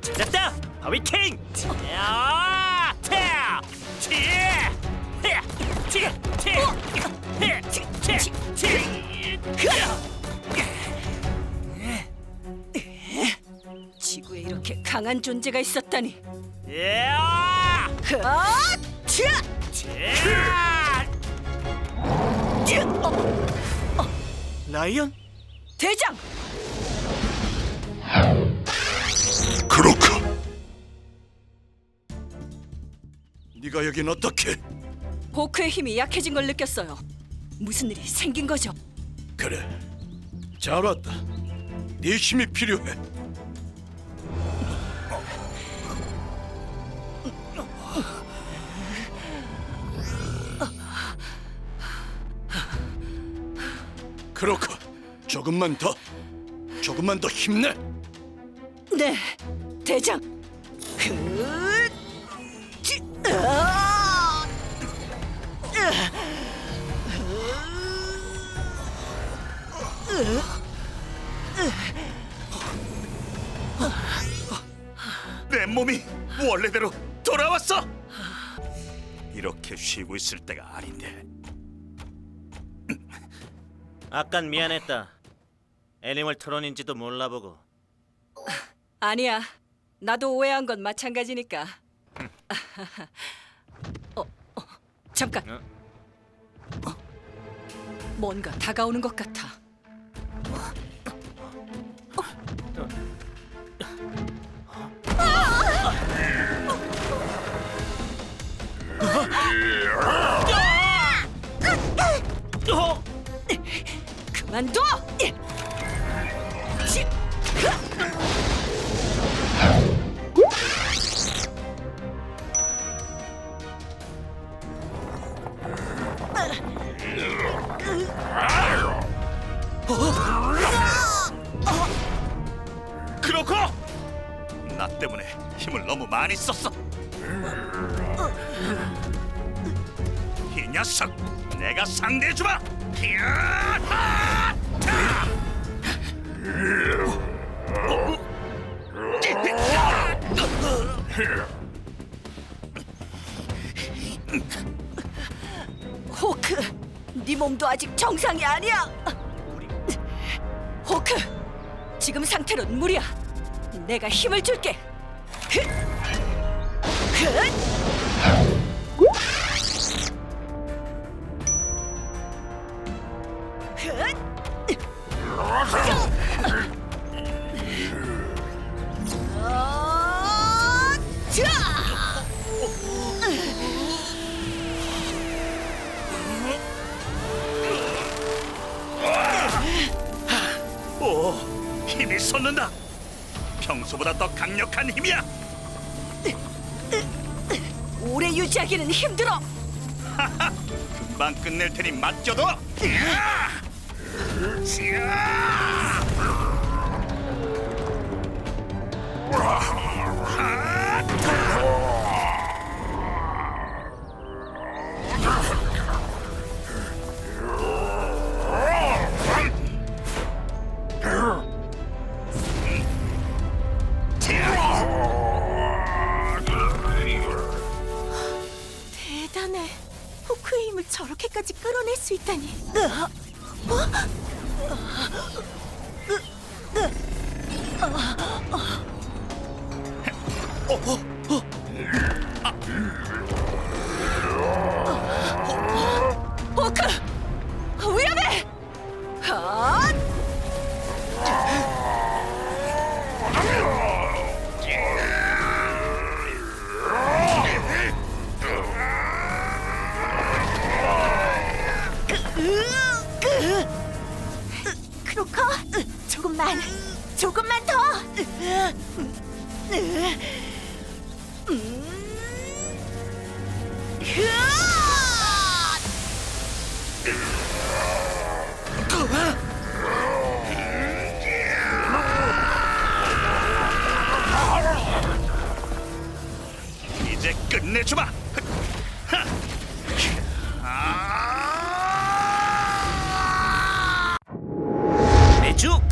찾았다! 바위킹! 야! 타! 티! 헤! 티! 티! 헤! 티! 티! 티! 지구에 이렇게 강한 존재가 있었다니. 야! 아! 튀! 티! 라이언? 대장! 그렇고 네가 여긴 어떻게? 호크의 힘이 약해진 걸 느꼈어요. 무슨 일이 생긴 거죠? 그래 잘 왔다 네 힘이 필요해 그렇고 조금만 더 조금만 더 힘내 네, 대장. 그, 찌, 아! 내 몸이 원래대로 돌아왔어 이렇게 쉬고 있을 때가 아닌데 아깐 미안했다. 애니멀 트론인지도 몰라보고. 아니야. 나도 오해한 건 마찬가지니까. 어, 어, 잠깐. 어? 어, 뭔가 다가오는 것 같아. 그만둬! 치! 그렇고 나 때문에 힘을 너무 많이 썼어. 이 녀석, 내가 상대해 주마. 호크, 네 몸도 아직 정상이 아니야. 호크, 지금 상태론 무리야. 내가 힘을 줄게. 흐! 흐! 솟는다. 평소보다 더 강력한 힘이야. 오래 유지하기는 힘들어. 금방 끝낼 테니 맡겨둬. 대단해. 저렇게까지 끌어낼 수 있다니. 호크, 조금만, 조금만 더. 이제 끝내주마.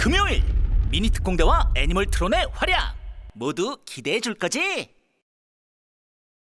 금요일 미니 특공대와 애니멀 트론의 활약 모두 기대해 줄 거지?